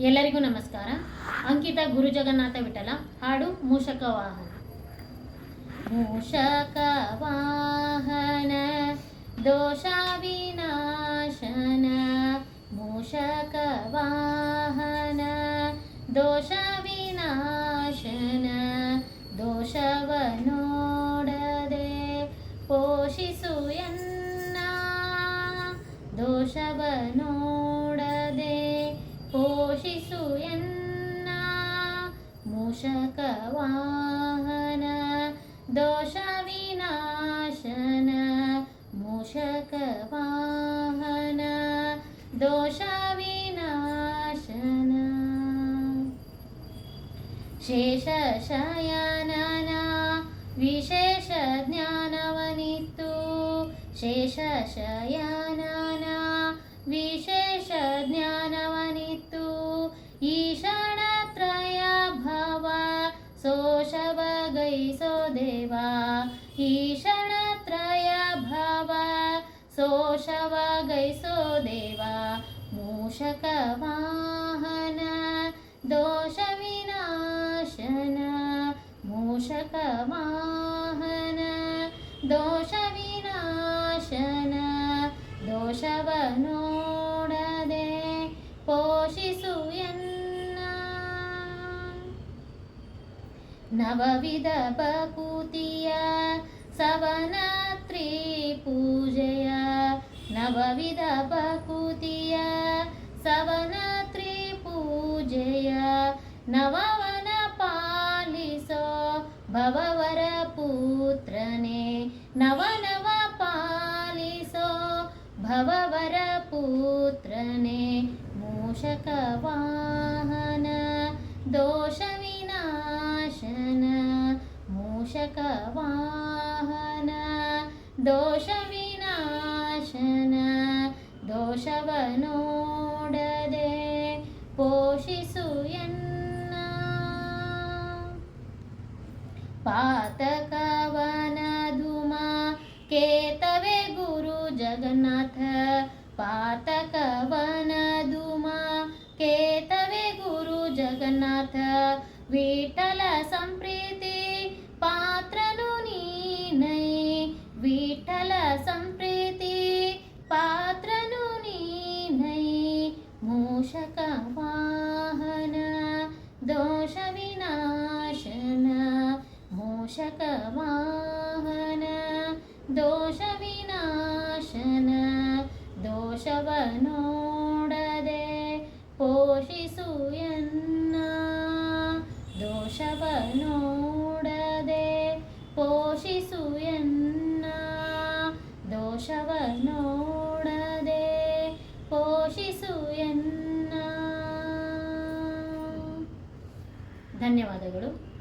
ಎಲ್ಲರಿಗೂ ನಮಸ್ಕಾರ. ಅಂಕಿತ ಗುರು ಜಗನ್ನಾಥ ವಿಠಲ, ಹಾಡು ಮೂಷಕ ವಾಹನ ಮೂಷಕ ವಾಹನ ದೋಷ ವಿನಾಶನ ಮೂಷಕ ವಾಹನ ದೋಷ ವಿನಾಶನ ದೋಷವ ನೋಡದೆ ಪೋಷಿಸು ಎನ್ನ. ದೋಷವ ನೋಡದೆ ಪೋಷಿಸು ಎನ್ನ ಮೂಷಕ ವಾಹನ ದೋಷ ವಿನಾಶನ ಮೂಷಕ ವಾಹನ ದೋಷ ವಿನಾಶನ ಶೇಷ ಶಯನನ ವಿಶೇಷ ಜ್ಞಾನವನಿತ್ತು ಶೇಷ ಶಯನನ ವಿಶೇಷ सो देवा ईषणत्रय भव सोषव गैसो देवा मूषकवाहन दोषविनाशन मूषकवाहन दोषविनाशन दोषवनोडदे पोषिसुय ನವವಿಧ ಬಕೂತಿಯ ಸವನಾತ್ರಿ ಪೂಜೆಯ ನವವಿಧ ಬಕೂತಿಯ ಸವನಾತ್ರಿ ಪೂಜೆಯ ನವವನ ಪಾಲಿಸೋ ಭವವರ ಪುತ್ರನೇ, ನವನವ ಪಾಲಿಸೋ ಭವವರ ಪುತ್ರನೇ, ಮೂಷಕ ಮೂಷಕ ವಾಹನ ದೋಷ ವಿನಾಶನ ದೋಷವ ನೋಡದೆ ಪೋಷಿಸು ಎನ್ನ. ಪಾತಕವನ ಧುಮ ಕೇತವೆ ಗುರು ಜಗನ್ನಾಥ ಪಾತಕವನ ಧುಮ ಕೇತವೆ ಗುರು ಜಗನ್ನಾಥ, ವಿಠಲ ಸಂಪ್ರೀತಿ పాత్రను నీనై విఠల సంప్రీతి పాత్రను నీనై మూషక వాహన దోష వినాశన మూషక వాహన దోష వినాశన దోషవనో ದೋಷವ ನೋಡದೆ ಪೋಷಿಸು ಎನ್ನ. ಧನ್ಯವಾದಗಳು.